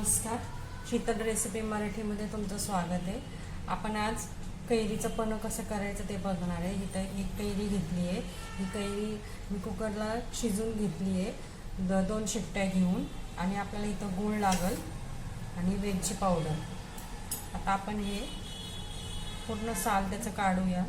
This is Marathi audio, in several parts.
नमस्कार. शीतल रेसिपी मराठीमध्ये तुमचं स्वागत आहे. आपण आज कैरीचं पणं कसं करायचं ते बघणार आहे. इथं एक कैरी घेतली आहे. ही कैरी मी कुकरला शिजून घेतली आहे. द दोन शिट्ट्या घेऊन आणि आपल्याला इथं गूळ लागल आणि वेलची पावडर. आता आपण हे पूर्ण साल त्याचं काढूया.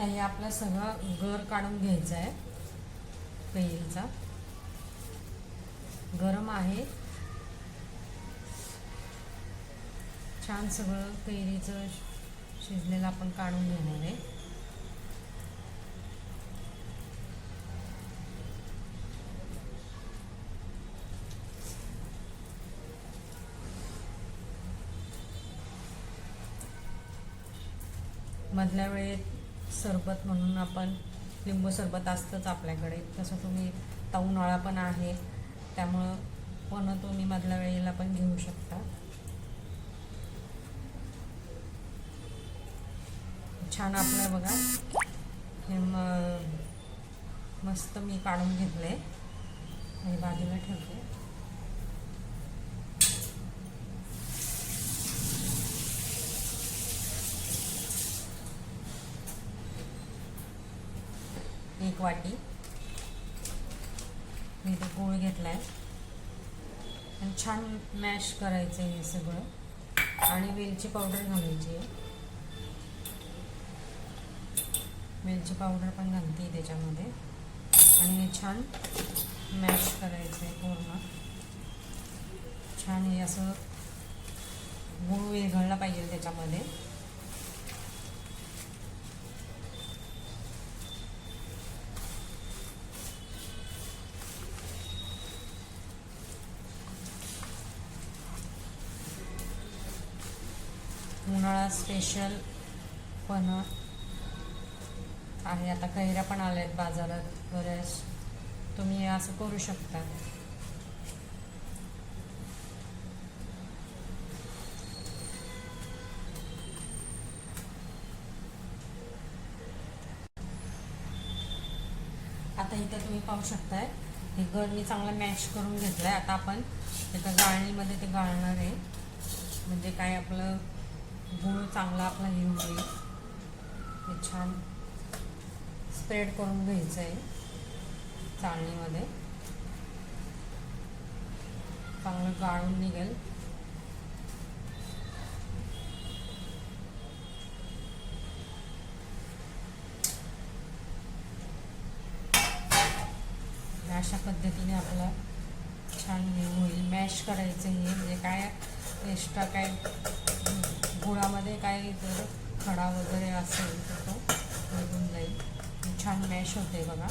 आता हे आपला सगळं गर काढून घ्यायचं आहे. कैरीचा गरम आहे. छान सगळं कैरीचं शिजलेलं आपण काढून घेणार आहे. मधल्या वेळेत सरबत म्हणून आपण लिंबू सरबत असतंच आपल्याकडे. तसं तुम्ही आता उन्हाळा पण आहे. त्यामुळं पण तुम्ही मधल्या वेळेला पण घेऊ शकता. छान आपलं बघा. हे म मस्त मी काढून घेतले हे बाजूला ठेवते. एक वाटी. मी ते गूळ घेतला आहे आणि छान मॅश करायचं आहे हे सगळं. आणि वेलची पावडर घालायची आहे. वेलची पावडर पण घालते त्याच्यामध्ये. आणि हे छान मॅश करायचं आहे पूर्ण. छान हे असं गूळ विरघळला पाहिजे त्याच्यामध्ये. उन्हाळा स्पेशल पण आहे. आता कैऱ्या पण आल्या आहेत बाजारात बऱ्याच. तुम्ही असं करू शकता. आता इथं तुम्ही पाहू शकताय हे गड मी चांगलं मॅश करून घेतलं आहे आता आपण एका गाळणीमध्ये ते गाळणार आहे. म्हणजे काय आपलं गुळ चांगला आपला हे होईल. हे छान स्प्रेड करून घ्यायचं आहे चाळणीमध्ये. चांगलं गाळून निघेल. अशा पद्धतीने आपला छान हे होईल. मॅश करायचं हे म्हणजे काय एक्स्ट्रा काय गुळामध्ये काय जर खडा वगैरे असेल तर तो निघून जाईल. छान मॅश होते बघा.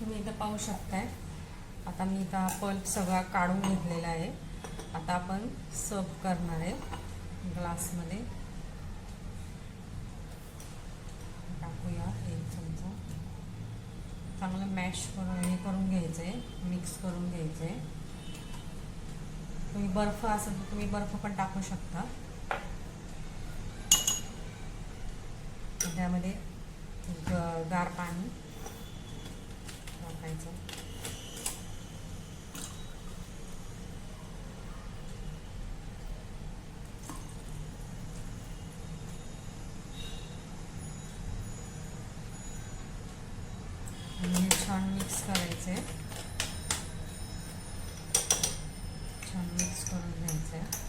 तुम्ही इथं पाहू शकताय. आता मी इथं हा पल्प सगळा काढून घेतलेला आहे. आता आपण सर्व करणार आहे ग्लासमध्ये टाकूया एक चमचा. चांगलं मॅश करून हे करून घ्यायचं आहे मिक्स करून घ्यायचं आहे तुम्ही बर्फ असेल तर तुम्ही बर्फ पण टाकू शकता. त्यामध्ये ग- गार पाणी टाकायचं आणि हे छान मिक्स करायचं आहे छान मिक्स करून घ्यायचं. आहे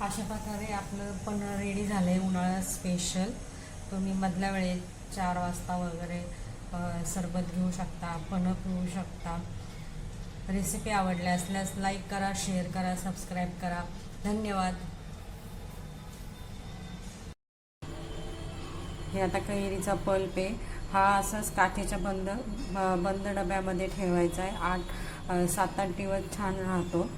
अशा प्रकारे आपलं पण रेडी झालं आहे उन्हाळा स्पेशल तुम्ही मधल्या वेळेत चार वाजता वगैरे सरबत घेऊ शकता पण पिऊ शकता. रेसिपी आवडल्या असल्यास लाईक करा शेअर करा सबस्क्राईब करा. धन्यवाद. हे आता कैरीचा पल्प आहे हा असाच काठीच्या बंद ब- बंद डब्यामध्ये ठेवायचा आहे. आठ सात आठ दिवस छान राहतो.